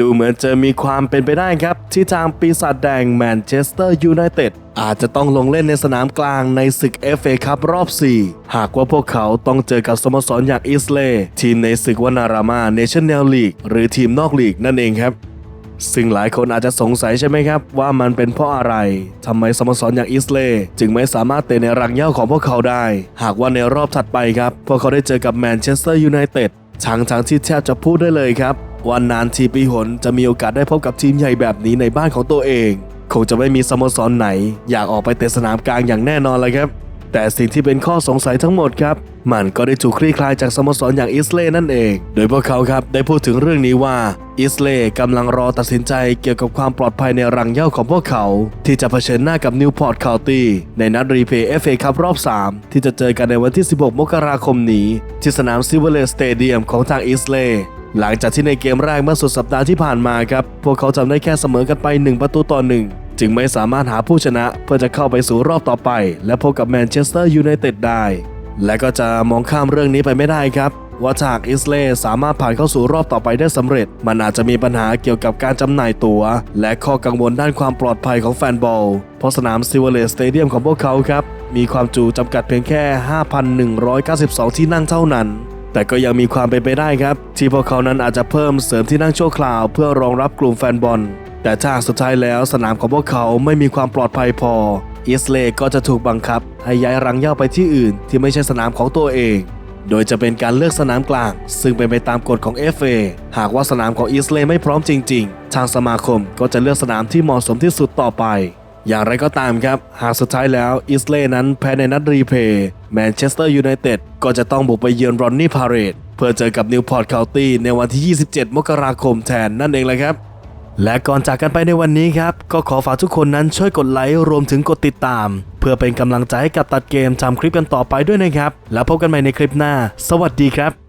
ดูเหมือนจะมีความเป็นไปได้ครับ ที่ทางปีศาจแดงแมนเชสเตอร์ยูไนเต็ดอาจจะต้องลงเล่นในสนามกลางในศึก FA ครับรอบ 4 หากว่าพวกเขาต้องเจอกับสโมสรอย่างอิสเลย์ทีมในศึกวานารามาเนชั่นแนลลีกหรือทีมนอกลีกนั่นเองครับซึ่งหลายคนอาจจะสงสัยใช่ไหมครับ ว่ามันเป็นเพราะอะไรทำไมสโมสรอย่างอิสเลย์จึงไม่สามารถเตะในรังเหย้าของพวกเขาได้ หากว่าในรอบถัดไปครับ พวกเขาได้เจอกับแมนเชสเตอร์ยูไนเต็ดทั้งทั้งที่แทบจะพูดได้เลยครับ ว่านานทีปีหนจะมีโอกาสได้พบกับทีมใหญ่แบบนี้ในบ้านของตัวเอง คงจะไม่มีสโมสรไหน อยากออกไปเตะสนามกลางอย่างแน่นอนเลยครับ แต่สิ่งที่เป็นข้อสงสัยทั้งหมดครับ มันก็ได้ถูกคลี่คลายจากสโมสรอย่างอิสเลย์นั่นเอง โดยพวกเขาครับได้พูดถึงเรื่องนี้ว่าอิสเลย์กำลังรอตัดสินใจเกี่ยวกับความปลอดภัยในรังเย้าของพวกเขา ที่จะเผชิญหน้ากับนิวพอร์ตคาวตี้ในนัดรีเพย์ FA คัพรอบ 3 ที่จะเจอกันในวันที่ 16 มกราคมนี้ ที่สนามซิเวเลสเตเดียมของทางอิสเล หลังจากที่ในเกมแรกเมื่อสุดสัปดาห์ที่ผ่านมาครับ พวกเขาทำได้แค่เสมอกันไป 1 ประตูต่อหนึ่งจึงไม่สามารถหาผู้ชนะเพื่อจะเข้าไปสู่รอบต่อไป และพบกับแมนเชสเตอร์ยูไนเต็ดได้ และก็จะมองข้ามเรื่องนี้ไปไม่ได้ครับว่าหากอิสเลย์สามารถผ่านเข้าสู่รอบต่อไปได้สำเร็จ มันอาจจะมีปัญหาเกี่ยวกับการจำหน่ายตั๋ว และข้อกังวลด้านความปลอดภัยของแฟนบอล เพราะสนามซิวเลสสเตเดียมของพวกเขาครับ มีความจุจำกัดเพียงแค่ 5,192 ที่นั่งเท่านั้น แต่ก็ยังมีความเป็นไปได้ครับ ที่พวกเขานั้นอาจจะเพิ่มเสริมที่นั่งชั่วคราว เพื่อรองรับกลุ่มแฟนบอล แต่ถ้าสุดท้ายแล้วสนามของพวกเขาไม่มีความปลอดภัยพออิสเลก็จะถูกบังคับ ให้ย้ายรังเหย้าไปที่อื่น ที่ไม่ใช่สนามของตัวเอง โดยจะเป็นการเลือกสนามกลาง ซึ่งเป็นไปตามกฎของ FA หากว่าสนามของอิสเลไม่พร้อมจริง ๆ ทางสมาคมก็จะเลือกสนามที่เหมาะสมที่สุดต่อไป อย่างไรก็ตามครับ หากสุดท้ายแล้วอิสเลย์นั้นแพ้ในนัดรีเพย์แมนเชสเตอร์ยูไนเต็ดก็จะต้องบุกไปเยือนรอนนี่พาเรตเพื่อเจอกับนิวพอร์ตเคาน์ตี้ในวันที่ 27 มกราคมแทนนั่นเองแหละครับ และก่อนจากกันไปในวันนี้ครับ ก็ขอฝากทุกคนนั้นช่วยกดไลค์รวมถึงกดติดตาม เพื่อเป็นกำลังใจให้กับตัดเกมทำคลิปกันต่อไปด้วยนะครับ แล้วพบกันใหม่ในคลิปหน้า สวัสดีครับ